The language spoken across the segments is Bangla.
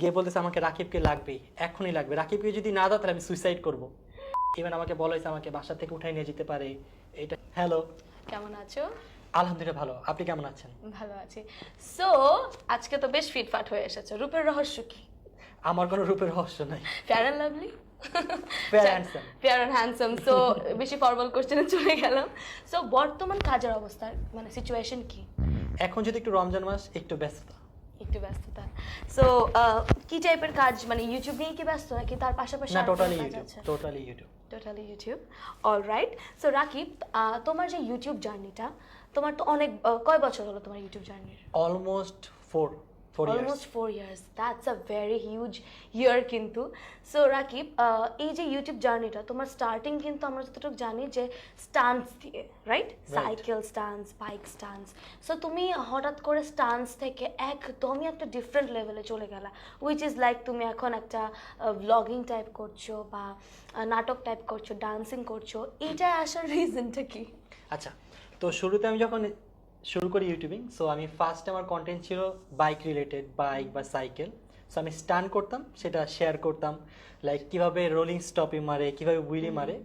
গিয়ে বলতেছে আমাকে রাকিবকে লাগবেই এখনই লাগবে। রাকিবকে যদি না দাও তাহলে আমি সুইসাইড করব। ইভেন আমাকে বলা হয়েছে আমাকে বাসা থেকে উঠাই নিয়ে যেতে পারে। এটা হ্যালো কেমন আছো? আলহামদুলিল্লাহ ভালো। আপনি কেমন আছেন? ভালো আছি। সো আজকে তো বেশ ফিটফাট হয়ে এসেছ। রূপের রহস্য কি? আমার কোনো রূপের রহস্য নাই। Fair and lovely. Fair and handsome so বেশি ফর্মাল কোশ্চেনে চলে গেলাম। সো বর্তমান কাজের অবস্থা মানে সিচুয়েশন কি? এখন যদি একটু রমজান মাস একটু ব্যস্ততা। একটু ব্যস্ততা। সো কি টাইপের কাজ? মানে ইউটিউব নিয়ে কি ব্যস্ত নাকি তার পাশাপাশি না totally YouTube? Totally YouTube totally YouTube all right so Rakib তোমার যে ইউটিউব জার্নিটা তোমার তো অনেক কয় বছর হলো তোমার ইউটিউব জার্নির almost four four almost four years that's a very huge year কিন্তু সো রাকিব এই যে ইউটিউব জার্নিটা তোমার স্টার্টিং কিন্তু আমরা যতটুকু জানি যে স্টান্স দিয়ে right cycle stance bike stance so তুমি হঠাৎ করে স্টান্স থেকে একদমই একটা ডিফারেন্ট লেভেলে চলে গেলা উইচ ইজ লাইক তুমি এখন একটা ব্লগিং টাইপ করছ বা নাটক টাইপ করছ ডান্সিং করছ। এইটা আসার রিজনটা কি? আচ্ছা তো শুরুতে আমি যখন শুরু করি ইউটিউবিং। সো আমি ফার্স্ট আমার কন্টেন্ট ছিল বাইক রিলেটেড বাইক বা সাইকেল সো আমি স্টান করতাম সেটা শেয়ার করতাম। লাইক কীভাবে রোলিং স্টপে মারে কীভাবে উইলি মারে।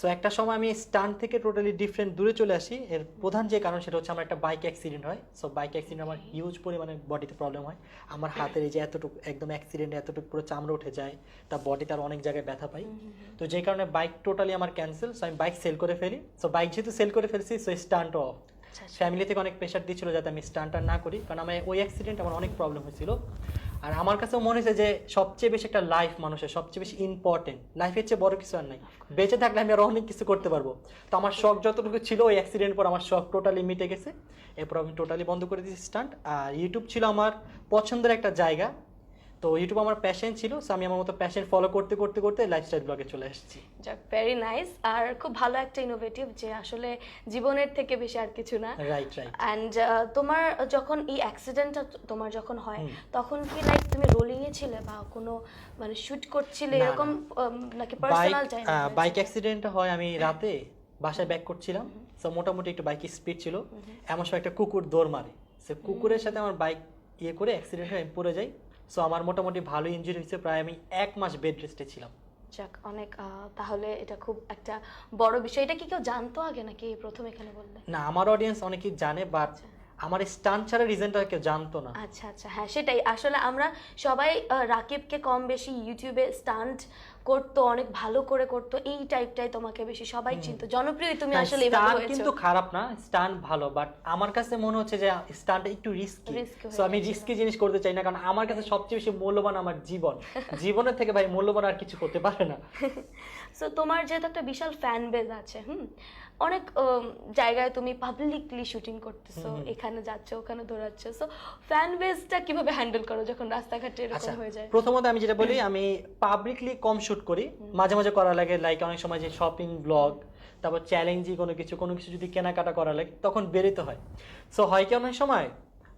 সো একটা সময় আমি স্টান থেকে টোটালি ডিফারেন্ট দূরে চলে আসি। এর প্রধান যে কারণ সেটা হচ্ছে আমার একটা বাইক অ্যাক্সিডেন্ট হয়। সো বাইক অ্যাক্সিডেন্ট আমার হিউজ পরিমাণে বডিতে প্রবলেম হয়। আমার হাতের এই যে এতটুকু একদম অ্যাক্সিডেন্টে এতটুকু পুরো চামড়া উঠে যায় তা বডিতে আর অনেক জায়গায় ব্যথা পাই। তো যে কারণে বাইক টোটালি আমার ক্যান্সেল সো আমি বাইক সেল করে ফেলি। সো বাইক যেহেতু সেল করে ফেলছি সো স্টান্ট অফ ফ্যামিলি থেকে অনেক প্রেশার দিচ্ছিল যাতে আমি স্টান্টার না করি। কারণ আমার ওই অ্যাক্সিডেন্ট আমার অনেক প্রবলেম হয়েছিল। আর আমার কাছেও মনে হয়েছে যে সবচেয়ে বেশি একটা লাইফ মানুষের সবচেয়ে বেশি ইম্পর্টেন্ট লাইফের চেয়ে বড় কিছু আর নাই। বেঁচে থাকলে আমি আরও অনেক কিছু করতে পারব। তো আমার শখ যতটুকু ছিল ওই অ্যাক্সিডেন্ট পর আমার শখ টোটালি মিটে গেছে। এরপর আমি টোটালি বন্ধ করে দিয়েছি স্টান্ট আর ইউটিউব ছিল আমার পছন্দের একটা জায়গা। তো ইউটিউব আমার প্যাশন ছিল সো আমি আমার মতো প্যাশন ফলো করতে করতে করতে লাইফস্টাইল ব্লগে চলে এসেছি যাক ভেরি নাইস আর খুব ভালো একটা ইনোভেটিভ যে আসলে জীবনের থেকে বেশি আর কিছু না। রাইট রাইট অ্যান্ড তোমার যখন এই অ্যাক্সিডেন্টটা তোমার যখন হয় তখন কি লাইক তুমি রোলিং এ ছিলে বা কোনো মানে শুট করছিলে। এরকম নাকি পার্সোনাল টাইম বাইক অ্যাক্সিডেন্ট হয় আমি রাতে বাসায় ব্যাক করছিলাম। সো মোটামুটি একটু বাইক স্পিড ছিল। এমন সময় একটা কুকুর দৌড় মারে। সে কুকুরের সাথে আমার বাইক ইয়ে করে অ্যাক্সিডেন্ট হয়ে আমি পড়ে যাই। সো আমার মোটামুটি ভালো ইনজুরি হয়েছে। প্রায় আমি এক মাস বেড রেস্টে ছিলাম। যাক অনেক তাহলে এটা খুব একটা বড় বিষয়। এটা কি কেউ জানতো আগে নাকি প্রথম এখানে বললে? না আমার অডিয়েন্স অনেকেই জানে বাট আমার স্টান ছাড়া রিজনটা কেউ জানতো না। আচ্ছা আচ্ছা হ্যাঁ সেটাই। আসলে আমরা সবাই রাকিবকে কম বেশি ইউটিউবে স্টান্ট করতো অনেক ভালো করে করতো এই টাইপটাই তোমাকে বেশি সবাই চিনতো। জনপ্রিয় তুমি আসলে এভাবে হয়েছো। কিন্তু খারাপ না স্টান ভালো বাট আমার কাছে মনে হচ্ছে যে স্টানটা একটু রিস্কি সো আমি রিস্কি জিনিস করতে চাই না কারণ আমার কাছে সবচেয়ে বেশি মূল্যবান আমার জীবন। জীবনের থেকে ভাই মূল্যবান আর কিছু হতে পারে না। সো তোমার যেহেতু একটা বিশাল ফ্যান বেজ আছে হুম? অনেক জায়গায় তুমি পাবলিকলি শুটিং করতেছো এখানে যাচ্ছ ওখানে দৌড়াচ্ছ। সো ফ্যান বেসটা কীভাবে হ্যান্ডেল করো যখন রাস্তাঘাটে এরকম আচ্ছা হয়ে যায়? প্রথমত আমি যেটা বলি আমি পাবলিকলি কম শুট করি। মাঝে মাঝে করা লাগে লাইক অনেক সময় যে শপিং ব্লগ তারপর চ্যালেঞ্জি কোনো কিছু কোনো কিছু যদি কেনাকাটা করা লাগে তখন বেরোতে হয়। সো হয় কি অনেক সময়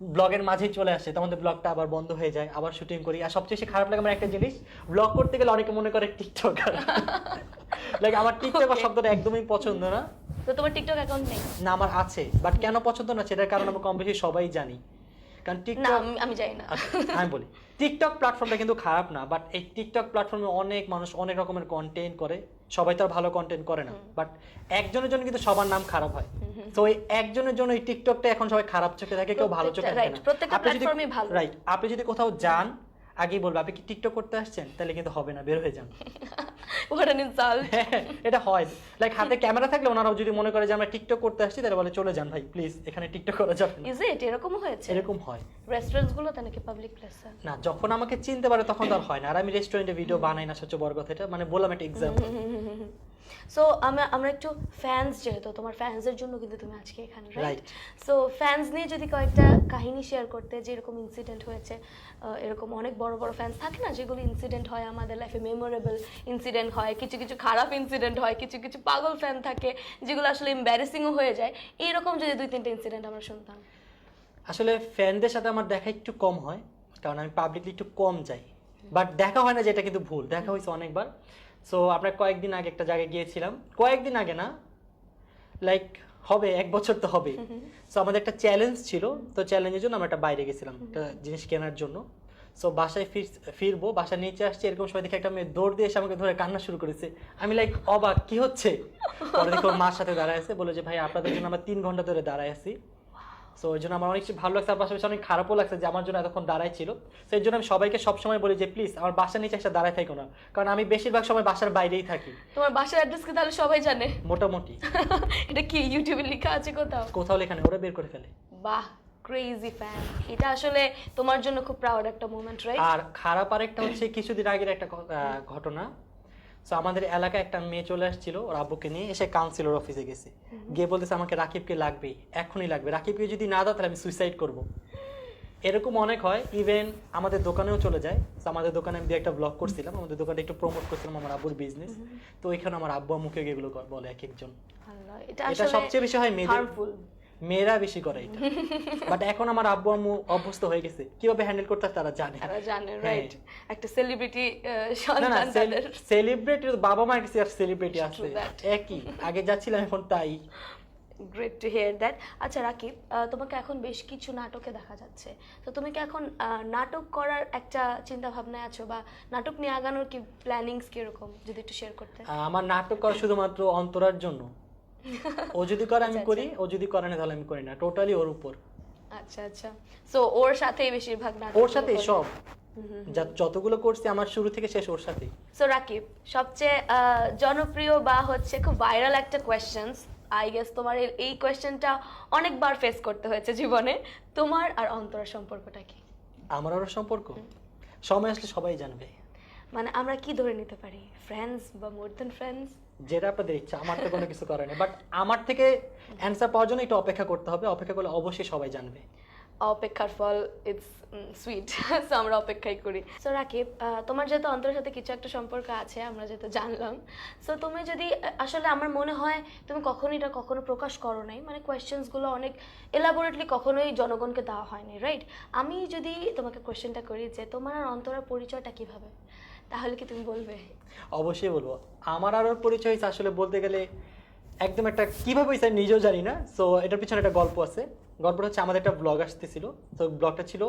ব্লগের মাঝেই চলে আসে তখন ব্লগটা আবার বন্ধ হয়ে যায় আবার শুটিং করি। আর সবচেয়ে বেশি খারাপ লাগে আমার একটা জিনিস ব্লগ করতে গেলে অনেকে মনে করে টিকটক লাইক আমার টিকটক বা শব্দটা একদমই পছন্দ না। তো তোমার টিকটক অ্যাকাউন্ট নেই? না আমার আছে বাট কেন পছন্দ না সেটার কারণ আমরা কম বেশি সবাই জানি। কারণ টিকটক আমি- যাই না। আচ্ছা, আমি বলি। টিকটক প্ল্যাটফর্মটা কিন্তু খারাপ না বাট এই টিকটক প্ল্যাটফর্মে অনেক মানুষ অনেক রকমের কন্টেন্ট করে। সবাই তো আর ভালো কন্টেন্ট করে না বাট একজনের জন্য কিন্তু সবার নাম খারাপ হয়। তো এই একজনের জন্য এই টিকটকটা এখন সবাই খারাপ চোখে থাকে কেউ ভালো চোখে থাকে না। আপনি যদি। রাইট আপনি যদি কোথাও যান আগেই বলবে আপনি কি টিকটক করতে আসছেন? তাহলে কিন্তু হবে না বের হয়ে যান। হোয়াট অ্যান ইনসাল্ট হ্যাঁ, এটা হয়। লাইক হাতে ক্যামেরা থাকলে ওনারাও যদি মনে করে যে আমরা টিকটক করতে আসছি তাহলে বলে চলে যান ভাই প্লিজ এখানে টিকটক করা যাবে না। ইজ ইট এরকম হয়েছে? এরকম হয়। রেস্টুরেন্টসগুলো তো নাকি পাবলিক প্লেস না যখন আমাকে চিনতে পারে তখন তো আর হয় না। আর আমি রেস্টুরেন্টে ভিডিও বানাই না সবচেয়ে বড় কথা এটা। মানে বললাম একটা এক্সাম্পল সো আমরা আমরা একটু ফ্যান্স যেহেতু তোমার ফ্যান্সের জন্য কিন্তু তুমি আজকে এখানে রাইট. সো ফ্যান্স নিয়ে যদি কয়েকটা কাহিনী শেয়ার করতে যে এরকম ইনসিডেন্ট হয়েছে এরকম অনেক বড় বড় ফ্যান্স থাকে না যেগুলো ইনসিডেন্ট হয় আমাদের লাইফে মেমোরেবল ইনসিডেন্ট হয় কিছু কিছু খারাপ ইনসিডেন্ট হয় কিছু কিছু পাগল ফ্যান থাকে যেগুলো আসলে এম্বারেসিংও হয়ে যায় এইরকম যদি দুই তিনটা ইনসিডেন্ট আমরা শুনতাম। আসলে ফ্যানদের সাথে আমার দেখা একটু কম হয় কারণ আমি পাবলিকলি একটু কম যাই। বাট দেখা হয় না যেটা কিন্তু ভুল দেখা হয়েছে অনেকবার। সো আমরা কয়েকদিন আগে একটা জায়গায় গিয়েছিলাম। কয়েকদিন আগে না লাইক হবে এক বছর তো হবে। সো আমাদের একটা চ্যালেঞ্জ ছিল। তো চ্যালেঞ্জের জন্য আমরা একটা বাইরে গেছিলাম একটা জিনিস কেনার জন্য। সো বাসায় ফির ফিরবো বাসায় নিচে আসছে এরকম সময় দেখে একটা মেয়ে দৌড় দিয়ে এসে আমাকে ধরে কান্না শুরু করেছে। আমি লাইক অবাক কি হচ্ছে? পরে দেখো মার সাথে দাঁড়ায় আছে। বলে যে ভাই আপনাদের জন্য আমরা তিন ঘণ্টা ধরে দাঁড়ায় আছি। সো ওই জন্য আমার অনেক ভালো লাগছে আর পাশাপাশি অনেক খারাপও লাগছে যে আমার জন্য এতক্ষণ দাঁড়ায় ছিল। সেই জন্য আমি সবাইকে সবসময় বলি যে প্লিজ আমার বাসার নিচে একটা দাঁড়ায় থাকো না। কারণ আমি বেশিরভাগ সময় বাসার বাইরেই থাকি। তোমার বাসার অ্যাড্রেস কি তাহলে সবাই জানে? মোটামুটি। এটা কি ইউটিউবে লেখা আছে কোথাও? কোথাও লেখানে ওরা বের করে ফেলে। বাহ ক্রেজি ফ্যান এটা আসলে তোমার জন্য খুব প্রাউড একটা মোমেন্ট রাইট আর খারাপ আরেকটা হচ্ছে কিছুদিন আগের একটা ঘটনা। তো আমাদের এলাকায় একটা মেয়ে চলে আসছিল ওর আব্বুকে নিয়ে। এসে কাউন্সিলর অফিসে গেছে। গিয়ে বলতেছে আমাকে রাকিবকে লাগবেই এখনই লাগবে। রাকিবকে যদি না দাও তাহলে আমি সুইসাইড করব। এরকম অনেক হয়। ইভেন আমাদের দোকানেও চলে যায়। তো আমাদের দোকানে আমি একটা ব্লগ করছিলাম। আমাদের দোকানটা একটু প্রমোট করছিলাম আমার আব্বুর বিজনেস তো ওইখানে আমার আব্বু আম্মুকে এগুলো বলে এক একজন। এটা সবচেয়ে বেশি হয় মেয়েদের মেয়েরা বেশি করে এটা। বাট এখন আমার আব্বু আম্মু অভ্যস্ত হয়ে গেছে। কীভাবে হ্যান্ডেল করতে তারা জানে। তারা জানে হ্যাঁ। রাইট একটা সেলিব্রিটি সন্তান সেলিব্রিটি বাবা মার কাছে আর সেলিব্রিটি আছে। একই। আগে যাচ্ছিলাম এখন তাই। গ্রেট টু হিয়ার দ্যাট আচ্ছা রাকিব তোমাকে এখন বেশ কিছু নাটকে দেখা যাচ্ছে। তো তুমি কি এখন নাটক করার একটা চিন্তা ভাবনায় আছো বা নাটক নিয়ে আগানোর কি প্ল্যানিংস কীরকম? যদি একটু শেয়ার করতে। আমার নাটক করা শুধুমাত্র অন্তরার জন্য। ও যদি করে আমি আচ্ছা, করি ও যদি করে না তাহলে আমি করি না। টোটালি ওর উপর। আচ্ছা আচ্ছা। সো ওর সাথেই বেশিরভাগ নাটক ওর সাথে সব। যা- যতগুলো করছি আমার শুরু থেকে শেষ ওর সাথেই। সো রাকিব সবচেয়ে জনপ্রিয় বা হচ্ছে খুব ভাইরাল একটা কোয়েশ্চেন্স আই গেস তোমার এই- কোয়েশ্চেনটা অনেকবার ফেস করতে হয়েছে জীবনে। তোমার আর অন্তরের সম্পর্কটা কি? আমার ওর সম্পর্ক? সময় আসলে সবাই জানবে। মানে আমরা কি ধরে নিতে পারি? ফ্রেন্ডস বা মোর দেন ফ্রেন্ডস যেটা আপনাদের ইচ্ছা, আমার তো কোনো কিছু করে না বাট আমার থেকে অ্যান্সার পাওয়ার জন্য একটু অপেক্ষা করতে হবে। অপেক্ষা করলে অবশ্যই সবাই জানবে। অপেক্ষার ফল ইটস সুইট সো আমরা অপেক্ষাই করি। সো রাকিব তোমার যেহেতু অন্তরের সাথে কিছু একটা সম্পর্ক আছে, আমরা যেহেতু জানলাম। সো তুমি যদি, আসলে আমার মনে হয়, তুমি কখনো এটা কখনো প্রকাশ করো নাই। মানে কোয়েশ্চেন্সগুলো অনেক এলাবোরেটলি কখনোই জনগণকে দেওয়া হয়নি রাইট আমি যদি তোমাকে কোয়েশ্চেনটা করি যে তোমার অন্তরের পরিচয়টা কীভাবে? তাহলে কি তুমি বলবে? অবশ্যই বলব। আমার আর ওর পরিচয় হয়েছে আসলে বলতে গেলে একদম একটা, কীভাবে হয়েছে আমি নিজেও জানি না। সো এটার পিছনে একটা গল্প আছে। গল্পটা হচ্ছে, আমাদের একটা ব্লগ আসতেছিল। তো ব্লগটা ছিল,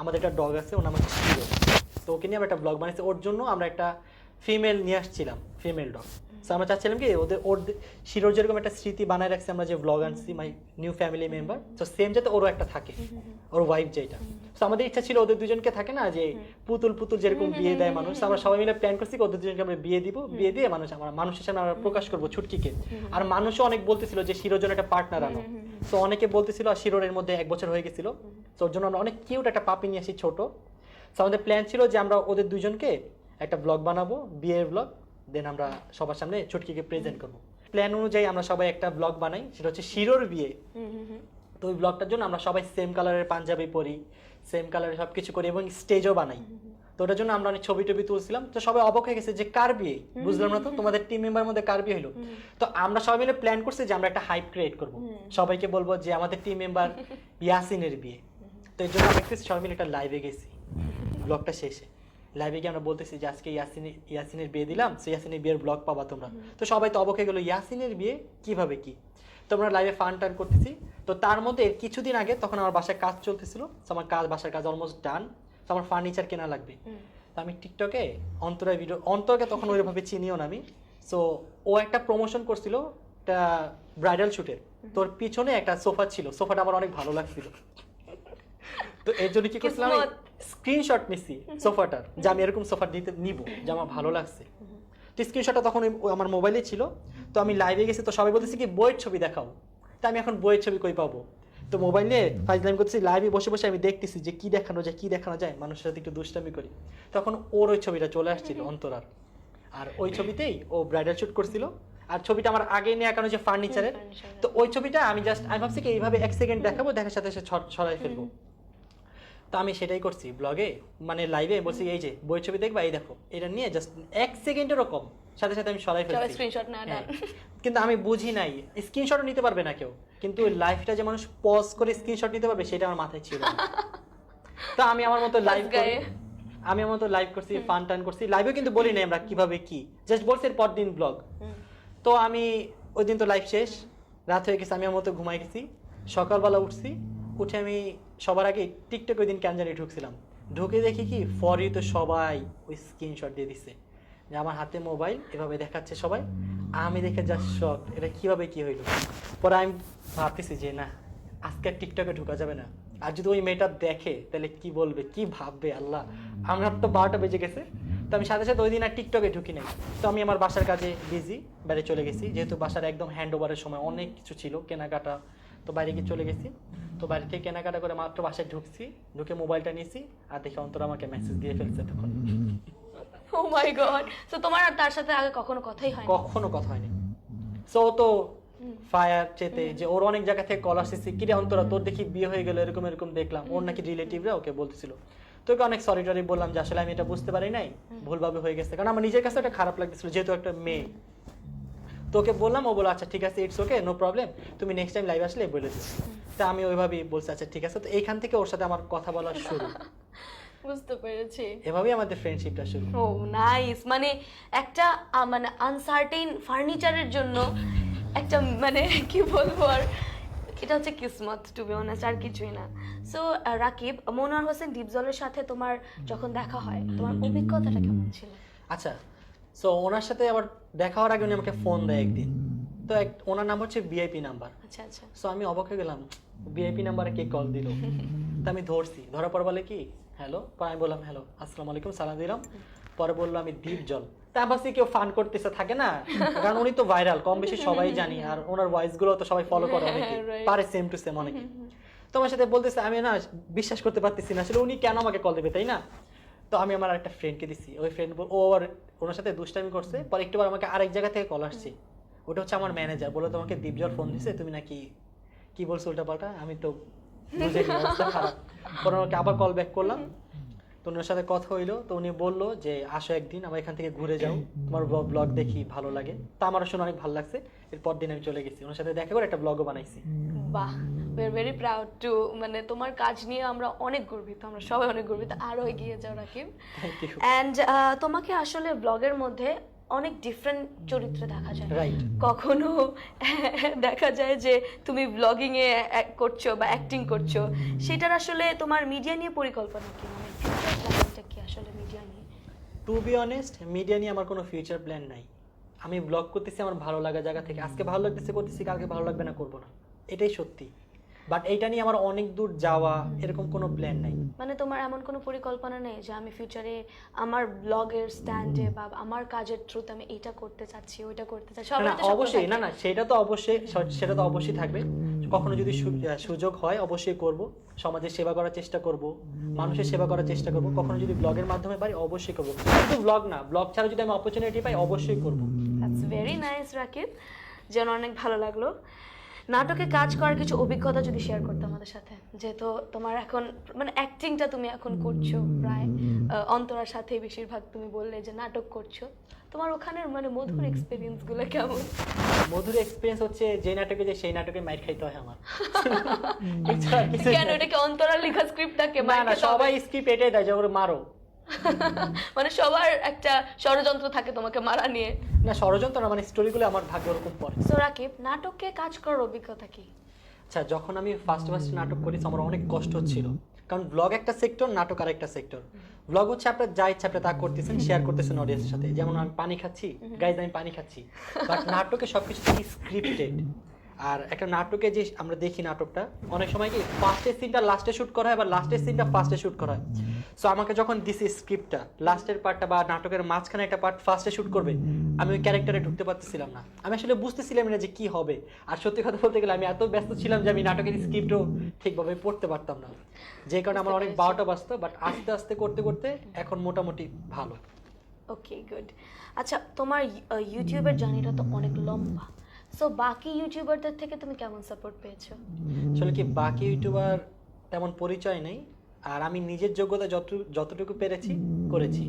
আমাদের একটা ডগ আছে, ওর নাম হচ্ছে তো ওকে নিয়ে আমরা একটা ব্লগ বানিয়েছি ওর জন্য আমরা একটা ফিমেল নিয়ে আসছিলাম ফিমেল ডগ সো আমরা চাচ্ছিলাম কি ওদের ওর শিরোর যেরকম একটা স্মৃতি বানায় রাখছি আমরা যে ব্লগ আনছি মাই নিউ ফ্যামিলি মেম্বার তো সেম যাতে ওরও একটা থাকে ওর ওয়াইফ যেটা। তো আমাদের ইচ্ছা ছিল ওদের দুজনকে থাকে না যে পুতুল পুতুল যেরকম বিয়ে দেয় মানুষ আমরা সবাই মিলে প্ল্যান করছি ওদের দুজনকে আমরা বিয়ে দিব বিয়ে দিয়ে মানুষ আমরা মানুষের সামনে আমরা প্রকাশ করব ছুটকিকে। আর মানুষও অনেক বলতেছিল যে শিরোর জন্য একটা পার্টনার আনো। তো অনেকে বলতেছিল আর শিরোর এর মধ্যে এক বছর হয়ে গেছিল। তো ওর জন্য আমরা অনেক কিউট একটা পাপি নিয়ে আসি ছোট। তো আমাদের প্ল্যান ছিল যে আমরা ওদের দুজনকে একটা ব্লগ বানাবো বিয়ের ব্লগ দেন আমরা সবার সামনে ছুটকিকে প্রেজেন্ট করব। প্ল্যান অনুযায়ী আমরা সবাই একটা ব্লগ বানাই সেটা হচ্ছে শিরোর বিয়ে। তো ওই ব্লগটার জন্য আমরা সবাই সেম কালারের পাঞ্জাবি পরি সেম কালারের সব কিছু করি এবং স্টেজও বানাই। তো ওটার জন্য আমরা অনেক ছবি টবি তুলছিলাম। তো সবাই অবাক হয়ে গেছে যে কার বিয়ে? বুঝলাম না তো তোমাদের টিম মেম্বার মধ্যে কার বিয়ে হলো? তো আমরা সবাই মিলে প্ল্যান করছি যে আমরা একটা হাইপ ক্রিয়েট করব। সবাইকে বলব যে আমাদের টিম মেম্বার ইয়াসিনের বিয়ে। তো এর জন্য আমরা সবাই মিলে একটা লাইভে গেছি। ব্লগটা শেষে। লাইভে গিয়ে আমরা বলতেছি যে আজকে ইয়াসিনের ইয়াসিনের বিয়ে দিলাম সো ইয়াসিনের বিয়ের ব্লগ পাবা তোমরা। তো সবাই তো অবাক হয়ে গেলো ইয়াসিনের বিয়ে কীভাবে কি? তো আমরা লাইভে ফান টান করতেছি। তো তার মধ্যে এর কিছুদিন আগে তখন আমার বাসায় কাজ চলতেছিল তো আমার কাজ বাসার কাজ অলমোস্ট ডান তো আমার ফার্নিচার কেনা লাগবে। তো আমি টিকটকে অন্তরের ভিডিও অন্তরকে তখন ওইভাবে চিনিও না আমি। সো ও একটা প্রমোশন করছিল একটা ব্রাইডাল শুটের তোর পিছনে একটা সোফা ছিল সোফাটা আমার অনেক ভালো লাগছিল। তো এর জন্য কি করছিলাম। স্ক্রিনশট নিছি সোফাটার যে আমি এরকম সোফা নিতে নিব যে আমার ভালো লাগছে। তো স্ক্রিনশটটা তখন আমার মোবাইলে ছিল। তো আমি লাইভে গেছি তো সবাই বলতেছি কি বইয়ের ছবি দেখাও। তা আমি এখন বইয়ের ছবি কই পাবো? তো মোবাইল নিয়ে ফাইজলামি করতেছি লাইভে বসে বসে আমি দেখতেছি যে কি দেখানো যায় কি দেখানো যায় মানুষের সাথে একটু দুষ্টামি করি। তখন ওর ওই ছবিটা চলে আসছিল অন্তরার। আর ওই ছবিতেই ও ব্রাইডাল শুট করছিল। আর ছবিটা আমার আগে নিয়ে একানো যে ফার্নিচারের তো ওই ছবিটা আমি জাস্ট আমি ভাবছি কি এইভাবে এক সেকেন্ড দেখাবো দেখার সাথে সাথে ছড়াই ফেলব। তো আমি সেটাই করছি ব্লগে মানে লাইভে বলছি এই যে বই ছবি দেখবা? এই দেখো। এটা নিয়ে জাস্ট এক সেকেন্ডেরও কম। সাথে সাথে আমি সরাই ফেলছি। স্ক্রিনশট না হ্যাঁ। কিন্তু আমি বুঝি নাই স্ক্রিনশটও নিতে পারবে না কেউ। কিন্তু লাইফটা যে মানুষ পজ করে স্ক্রিনশট নিতে পারবে সেটা আমার মাথায় ছিল। তো আমি আমার মতো লাইভ করি। আমি আমার মতো লাইভ করছি ফান টান করছি। লাইভেও কিন্তু বলি নাই আমরা কীভাবে কি। জাস্ট বলছি এর পরদিন ব্লগ তো আমি ওই দিন তো লাইভ শেষ। রাত হয়ে গেছে আমি আমার মতো ঘুমাই গেছি। সকালবেলা উঠছি। উঠে আমি সবার আগে টিকটক ওই দিন কেন ঢুকছিলাম। ঢুকে দেখি কি ফরি তো সবাই ওই স্ক্রিনশট দিয়ে দিছে যে আমার হাতে মোবাইল এভাবে দেখাচ্ছে সবাই। আমি দেখে যা শখ এটা কীভাবে কী হইল? পরে আমি ভাবতেছি যে না, আজকে টিকটকে ঢোকা যাবে না। আর যদি ওই মেয়েটা দেখে, তাহলে কি বলবে, কি ভাববে, আল্লাহ। আমার তো বারোটা বেজে গেছে, তো আমি সাথে সাথে ওই দিন আর টিকটকে ঢুকি নাই। তো আমি আমার বাসার কাজে বিজি বাইরে চলে গেছি। যেহেতু বাসার একদম হ্যান্ড ওভারের সময় অনেক কিছু ছিল, কেনাকাটা তো বাইরে গিয়ে চলে গেছি। তো বাইরে থেকে কেনাকাটা করে মাত্র বাসায় ঢুকছি ঢুকে মোবাইলটা নিয়েছি আর দেখে অন্তর আমাকে মেসেজ দিয়ে ফেলছে তখন। ও মাই গড সো তোমার আর তার সাথে আগে কখনো কথাই হয়নি? কখনো কথা হয়নি। সো তো ফায়ার চেতে যে ওর অনেক জায়গা থেকে কল আসতেছে কিরে অন্তরা তোর দেখি বিয়ে হয়ে গেল এরকম এরকম দেখলাম। ওর নাকি রিলেটিভরা ওকে বলতেছিল। তোকে অনেক সরি টরি বললাম যে আসলে আমি এটা বুঝতে পারি নাই। ভুলভাবে হয়ে গেছে। কারণ আমার নিজের কাছে এটা খারাপ লাগতেছিল যেহেতু একটা মেয়ে। তোকে বললাম ও বলো আচ্ছা ঠিক আছে ইটস ওকে নো প্রবলেম তুমি নেক্সট টাইম লাইভ আসলে বলে দিও। তা আমি ওইভাবেই বলছি আচ্ছা ঠিক আছে। তো এইখান থেকে ওর সাথে আমার কথা বলা শুরু। বুঝতে পেরেছি। এভাবেই আমাদের ফ্রেন্ডশিপটা শুরু। ও নাইস মানে একটা মানে আনসার্টেন ফার্নিচারের জন্য একটা মানে কি বলব আর এটা হচ্ছে কিসমত টু বি অনেস্ট আর কিছুই না। সো রাকিব মনোয়ার হোসেন ডিপজলের সাথে তোমার যখন দেখা হয় তোমার অভিজ্ঞতাটা কেমন ছিল? আচ্ছা সো ওনার সাথে আবার দেখা হওয়ার আগে উনি আমাকে ফোন দেয় একদিন। তো এক ওনার নাম হচ্ছে বিআইপি নাম্বার আচ্ছা আচ্ছা। সো আমি অবাক হয়ে গেলাম বিআইপি নাম্বারে কে কল দিল? তা আমি ধরছি। ধরার পর বলে কি হ্যালো পরে আমি বললাম হ্যালো আসসালামু আলাইকুম সালাম দিলাম। পরে বলল আমি দীপ জল তা আমি ভাবছি কেউ ফান করতেছে থাকে না? কারণ উনি তো ভাইরাল কম বেশি সবাই জানি। আর ওনার ভয়েসগুলো তো সবাই ফলো করে অনেকে পারে সেম টু সেম অনেকে। তোমার সাথে বলতেছে আমি না বিশ্বাস করতে পারতেছি না। আসলে উনি কেন আমাকে কল দেবে তাই না? তো আমি আমার একটা ফ্রেন্ডকে দিছি। ওই ফ্রেন্ড ও আর ওনার সাথে দুষ্টামি করছে পরে একটু আমাকে আরেক জায়গা থেকে কল আসছে। ওটা হচ্ছে আমার ম্যানেজার বলে তোমাকে দীপজল ফোন দিছে, তুমি নাকি কি বলছো উল্টা পাল্টা আমি তো বুঝে খারাপ। পরে আমাকে আবার কল ব্যাক করলাম। তো ওনার সাথে কথা হইল তো উনি বলল যে আসো একদিন আমরা এখান থেকে ঘুরে যাও। তোমার ব্লগ দেখি ভালো লাগে। তা আমারও শুনে অনেক ভালো লাগছে। এরপর দিন আমি চলে গেছি। ওনার সাথে দেখা করে একটা ব্লগও বানাইছি। বাহ we are very proud to মানে তোমার কাজ নিয়ে আমরা অনেক গর্বিত আমরা সবাই অনেক গর্বিত। আরও এগিয়ে যাও রাকিব। অ্যান্ড তোমাকে আসলে ব্লগের মধ্যে অনেক ডিফারেন্ট চরিত্র দেখা যায়। রাইট কখনো দেখা যায় যে তুমি ব্লগিং এ করছ বা অ্যাক্টিং করছ। সেটার আসলে তোমার মিডিয়া নিয়ে পরিকল্পনা কি? মিডিয়া নিয়ে টু বি অনেস্ট মিডিয়া নিয়ে আমার কোনো ফিউচার প্ল্যান নাই। আমি ব্লগ করতেছি, আমার ভালো লাগা জায়গা থেকে। আজকে ভালো লাগতেছে, করতেছি, কালকে ভালো লাগবে না, করব না। এটাই সত্যি। বাট এইটা নিয়ে আমার অনেক দূর যাওয়া এরকম কোনো প্ল্যান নাই। মানে তোমার এমন কোনো পরিকল্পনা নেই যে আমি ফিউচারে আমার ব্লগের স্ট্যান্ডে বা আমার কাজের থ্রুতে আমি এটা করতে চাচ্ছি ওইটা করতে চাচ্ছি? না, অবশ্যই না না সেটা তো অবশ্যই সেটা তো অবশ্যই থাকবে। কখনো যদি সুযোগ হয় অবশ্যই করব। সমাজের সেবা করার চেষ্টা করব মানুষের সেবা করার চেষ্টা করব কখনো যদি ব্লগের মাধ্যমে পারি অবশ্যই করব। শুধু ব্লগ না ব্লগ ছাড়া যদি আমি অপরচুনিটি পাই অবশ্যই করব। দ্যাটস ভেরি নাইস রাকিব যেন অনেক ভালো লাগল। নাটকে কাজ করার কিছু অভিজ্ঞতা যদি শেয়ার করতে আমাদের সাথে যেহেতু তোমার এখন মানে অ্যাক্টিংটা তুমি এখন করছ প্রায় অন্তরার সাথে বেশিরভাগ তুমি বললে যে নাটক করছ। তোমার ওখানের মানে মধুর এক্সপিরিয়েন্সগুলো কেমন? মধুর এক্সপিরিয়েন্স হচ্ছে যে নাটকে যে সেই নাটকে মাইর খাইতে হয় আমার। কেন? এটাকে অন্তরার লেখা স্ক্রিপ্টটাকে না না সবাই স্ক্রিপ্ট এটাই দেয় যে মারো। মানে সবার একটা ষড়যন্ত্র থাকে তোমাকে মারা নিয়ে। না ষড়যন্ত্র না মানে স্টোরিগুলো আমার ভাগ্য ওরকম পড়ে। সো রাকিব নাটকে কাজ করার অভিজ্ঞতা কি? আচ্ছা যখন আমি ফার্স্ট ফার্স্ট নাটক করেছি আমার অনেক কষ্ট হচ্ছিল কারণ ব্লগ একটা সেক্টর নাটক আর একটা সেক্টর ব্লগ হচ্ছে আপনার যা ইচ্ছা আপনি তা করতেছেন শেয়ার করতেছেন অডিয়েন্সের সাথে। যেমন আমি পানি খাচ্ছি গাইজ আমি পানি খাচ্ছি। বাট নাটকে সবকিছু স্ক্রিপ্টেড আর একটা নাটকে যে আমরা দেখি নাটকটা, অনেক সময় কি ফার্স্টের সিনটা লাস্টে শুট করা হয় বা লাস্টের সিনটা ফার্স্টে শুট করা হয়। সো আমাকে যখন দিছে স্ক্রিপ্টটা লাস্টের পার্টটা বা নাটকের মাঝখানে একটা পার্ট ফার্স্টে শুট করবে, আমি ওই ক্যারেক্টারে ঢুকতে পারতেছিলাম না। আমি আসলে বুঝতেছিলাম না যে কি হবে। আর সত্যি কথা বলতে গেলে আমি এত ব্যস্ত ছিলাম যে আমি নাটকের স্ক্রিপ্টও ঠিকভাবে পড়তে পারতাম না। যে কারণে আমার অনেক বারোটা বাজতো বাট আস্তে আস্তে করতে করতে এখন মোটামুটি ভালো। ওকে গুড আচ্ছা তোমার ইউটিউবের জার্নিটা তো অনেক লম্বা। সো বাকি ইউটিউবারদের থেকে তুমি কেমন সাপোর্ট পেয়েছ? আসলে কি বাকি ইউটিউবার তেমন পরিচয় নেই, আর আমি নিজের যোগ্যতা যত যতটুকু পেরেছি, করেছি।